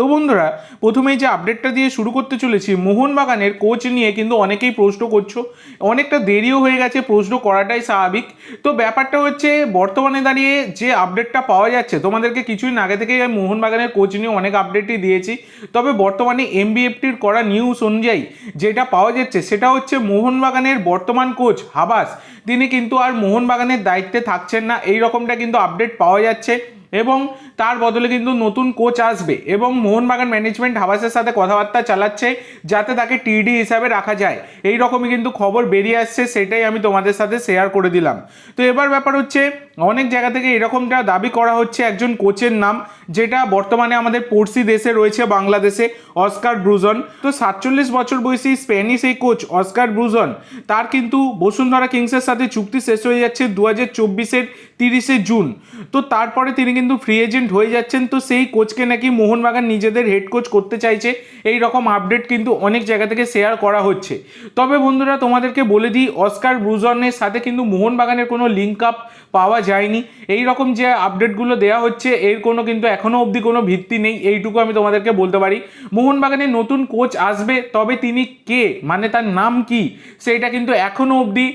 তো বন্ধুরা, প্রথমেই যে আপডেটটা দিয়ে শুরু করতে চলেছি, মোহনবাগানের কোচ নিয়ে কিন্তু অনেকেই প্রশ্ন করছ। অনেকটা দেরিও হয়ে গেছে, প্রশ্ন করাটাই স্বাভাবিক। তো ব্যাপারটা হচ্ছে, বর্তমানে দাঁড়িয়ে যে আপডেটটা পাওয়া যাচ্ছে, তোমাদেরকে কিছুদিন আগে আমি মোহনবাগানের কোচ নিয়ে অনেক আপডেটই দিয়েছি। তবে বর্তমানে এমবিএফটির করা নিউজ অনুযায়ী যেটা পাওয়া যাচ্ছে, সেটা হচ্ছে মোহনবাগানের বর্তমান কোচ হাবাস। তিনি কিন্তু আর মোহনবাগানের দায়িত্বে থাকছেন না। এই রকমটা কিন্তু আপডেট পাওয়া যাচ্ছে। এবং তার বদলে কিন্তু নতুন কোচ আসবে এবং মোহনবাগান ম্যানেজমেন্ট হাবাসের সাথে কথাবার্তা চালাচ্ছে যাতে তাকে টিডি হিসাবে রাখা যায়। এই রকমই কিন্তু খবর বেরিয়ে আসছে, সেটাই আমি তোমাদের সাথে শেয়ার করে দিলাম। তো এবার ব্যাপার হচ্ছে, অনেক জায়গা থেকে এরকমটা দাবি করা হচ্ছে একজন কোচের নাম, যেটা বর্তমানে আমাদের পড়শি দেশে রয়েছে, বাংলাদেশে, অস্কার ব্রুজন। তো সাতচল্লিশ বছর বয়সী স্প্যানিশ এই কোচ অস্কার ব্রুজন, তার কিন্তু বসুন্ধরা কিংসের সাথে চুক্তি শেষ হয়ে যাচ্ছে দু হাজার চব্বিশের তিরিশে জুন। তো তারপরে তিনি কিন্তু ফ্রি এজেন্ট হয়ে যাচ্ছেন, তো সেই কোচকে নাকি মোহনবাগান নিজেদের হেড কোচ করতে চাইছে, এই রকম আপডেট কিন্তু অনেক জায়গা থেকে শেয়ার করা হচ্ছে। তবে বন্ধুরা, তোমাদেরকে বলে দিই অস্কার ব্রুজনের সাথে কিন্তু মোহনবাগানের কোনো লিঙ্ক আপ পাওয়া যায়নি। এই রকম যে আপডেটগুলো দেওয়া হচ্ছে, এর কোনো কিন্তু এখনও অবধি কোনো ভিত্তি নেই, এইটুকু আমি তোমাদেরকে বলতে পারি। মোহনবাগানের নতুন কোচ আসবে, তবে তিনি কে? মানে তার নাম কি? সেইটা কিন্তু এখনও অবধি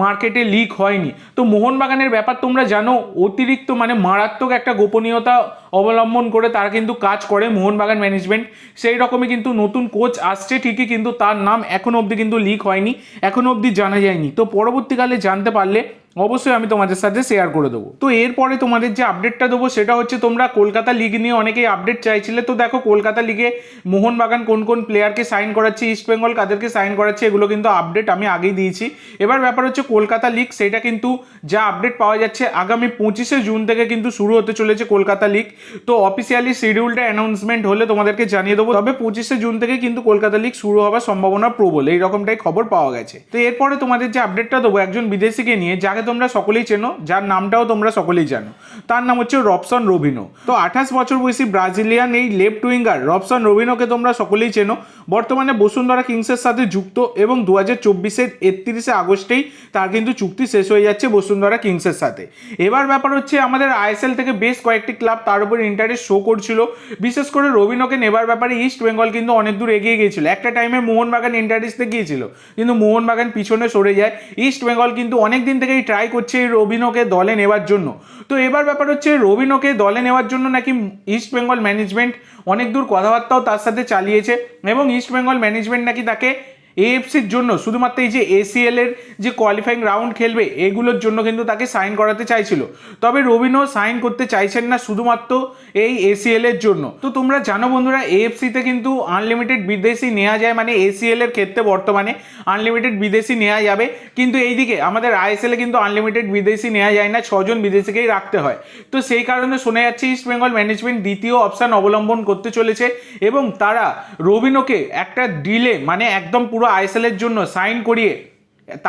মার্কেটে লিক হয়নি। তো মোহনবাগানের ব্যাপার তোমরা জানো, অতিরিক্ত মানে মারাত্মক একটা গোপনীয়তা অবলম্বন করে তারা কিন্তু কাজ করে মোহনবাগান ম্যানেজমেন্ট সেই রকমই কিন্তু নতুন কোচ আসছে, ঠিকই কিন্তু তার নাম এখনও অবধি কিন্তু লিক হয়নি, এখনও অবধি জানা যায়নি। তো পরবর্তীকালে জানতে পারলে অবশ্যই আমি তোমাদের সাথে শেয়ার করে দেবো। তো এরপরে তোমাদের যে আপডেটটা দেবো, সেটা হচ্ছে তোমরা কলকাতা লিগ নিয়ে অনেকেই আপডেট চাইছিলে। তো দেখো, কলকাতা লিগে মোহনবাগান কোন কোন প্লেয়ারকে সাইন করাচ্ছে ইস্ট বেঙ্গল কাদেরকে সাইন করাচ্ছে, এগুলো কিন্তু আপডেট আমি আগেই দিয়েছি। এবার ব্যাপার হচ্ছে কলকাতা লিগ সেটা কিন্তু যা আপডেট পাওয়া যাচ্ছে, আগামী পঁচিশে জুন থেকে কিন্তু শুরু হতে চলেছে কলকাতা লিগ তো অফিসিয়ালি শিডিউলটা অ্যানাউন্সমেন্ট হলে তোমাদেরকে জানিয়ে দেবো, তবে পঁচিশে জুন থেকে কিন্তু কলকাতা লিগ শুরু হওয়ার সম্ভাবনা প্রবল, এই রকমটাই খবর পাওয়া গেছে। তো এরপরে তোমাদের যে আপডেটটা দেবো, একজন বিদেশিকে নিয়ে, যাকে তোমরা সকলেই চেনো, যার নামটাও তোমরা সকলেই জানো। তার নাম হচ্ছে রবসন রবিনো। তো আঠাশ বছর বয়সী ব্রাজিলিয়ান এই লেফট উইঙ্গার রবসন রবিনোকে তোমরা সকলেই চেনো। বর্তমানে বসুন্ধরা কিংসের সাথে যুক্ত এবং দু হাজার চব্বিশের একত্রিশে আগস্টেই তার কিন্তু চুক্তি শেষ হয়ে যাচ্ছে বসুন্ধরা কিংসের সাথে। এবার ব্যাপার হচ্ছে, আমাদের আইএসএল থেকে বেশ কয়েকটি ক্লাব তার উপর ইন্টারেস্ট শো করছিল। বিশেষ করে রবিনোকে নেবার ব্যাপারে ইস্ট বেঙ্গল কিন্তু অনেক দূর এগিয়ে গিয়েছিল। একটা টাইমে মোহনবাগান ইন্টারেস্টে গিয়েছিল কিন্তু মোহনবাগান পিছনে সরে যায়। ইস্ট বেঙ্গল কিন্তু অনেক দিন থেকেই ট্রাই করছে রবিনকে দলে নেওয়ার জন্য। তো এবার ব্যাপার হচ্ছে রবিনোকে দলে নেওয়ার জন্য নাকি ইস্ট বেঙ্গল ম্যানেজমেন্ট অনেক দূর কথাবার্তাও তার সাথে চালিয়েছে এবং ইস্ট বেঙ্গল ম্যানেজমেন্ট নাকি তাকে এএফসির জন্য, শুধুমাত্র এই যে এসিএল এর যে কোয়ালিফাইং রাউন্ড খেলবে, এগুলোর জন্য কিন্তু তাকে সাইন করাতে চাইছিল। তবে রবিনও সাইন করতে চাইছেন না শুধুমাত্র এই এসিএল এর জন্য। তো তোমরা জানো বন্ধুরা এএফসিতে কিন্তু আনলিমিটেড বিদেশি নেওয়া যায় মানে এসিএল এর ক্ষেত্রে বর্তমানে আনলিমিটেড বিদেশি নেওয়া যাবে। কিন্তু এইদিকে আমাদের আইএসএল কিন্তু আনলিমিটেড বিদেশি নেওয়া যায় না, ছজন বিদেশিকেই রাখতে হয়। তো সেই কারণে শোনা যাচ্ছে ইস্ট বেঙ্গল ম্যানেজমেন্ট দ্বিতীয় অপশান অবলম্বন করতে চলেছে এবং তারা রবিনোকে একটা ডিলে মানে একদম পুরো আইএসএল এর জন্য সাইন করিয়ে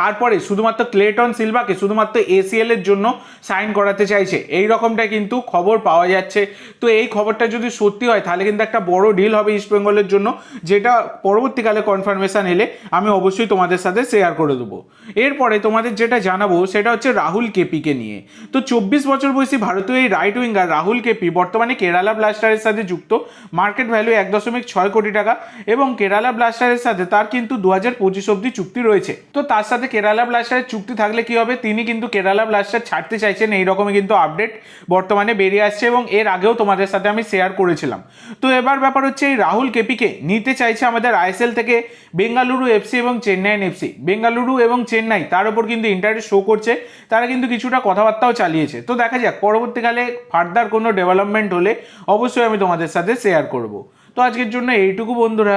তারপরে শুধুমাত্র ক্লেটন সিলভাকে শুধুমাত্র এসিএল এর জন্য সাইন করাতে চাইছে। এই রকমটা কিন্তু খবর পাওয়া যাচ্ছে। তো এই খবরটা যদি সত্যি হয়, তাহলে কিন্তু একটা বড় ডিল হবে ইস্ট বেঙ্গলের জন্য, যেটা পরবর্তীকালে কনফার্মেশন এলে আমি অবশ্যই তোমাদের সাথে শেয়ার করে দেবো। এরপরে তোমাদের যেটা জানাব, সেটা হচ্ছে রাহুল কেপিকে নিয়ে। তো চব্বিশ বছর বয়সী ভারতীয় এই রাইট উইঙ্গার রাহুল কেপি বর্তমানে কেরালা ব্লাস্টারের সাথে যুক্ত। মার্কেট ভ্যালু এক দশমিক ছয় কোটি টাকা এবং কেরালা ব্লাস্টারের সাথে তার কিন্তু দু হাজার পঁচিশ অব্দি চুক্তি রয়েছে। তো তার সাথে কেরালা ব্লাস্টারের চুক্তি থাকলে কি হবে? তিনি কিন্তু কেরালা ব্লাস্টার ছাড়তে চাইছেন। এই রকমই কিন্তু আপডেট বর্তমানে বেরিয়ে আসছে এবং এর আগেও তোমাদের সাথে আমি শেয়ার করেছিলাম। তো এবার ব্যাপার হচ্ছে এই রাহুল কেপিকে নিতে চাইছে আমাদের আইএসএল থেকে বেঙ্গালুরু এফসি এবং চেন্নাইন এফসি বেঙ্গালুরু এবং চেন্নাই তার উপর কিন্তু ইন্টারেস্ট শো করছে। তারা কিন্তু কিছুটা কথাবার্তাও চালিয়েছে। তো দেখা যাক, পরবর্তীকালে ফার্দার কোনো ডেভেলপমেন্ট হলে অবশ্যই আমি তোমাদের সাথে শেয়ার করব। তো আজকের জন্য এইটুকু বন্ধুরা।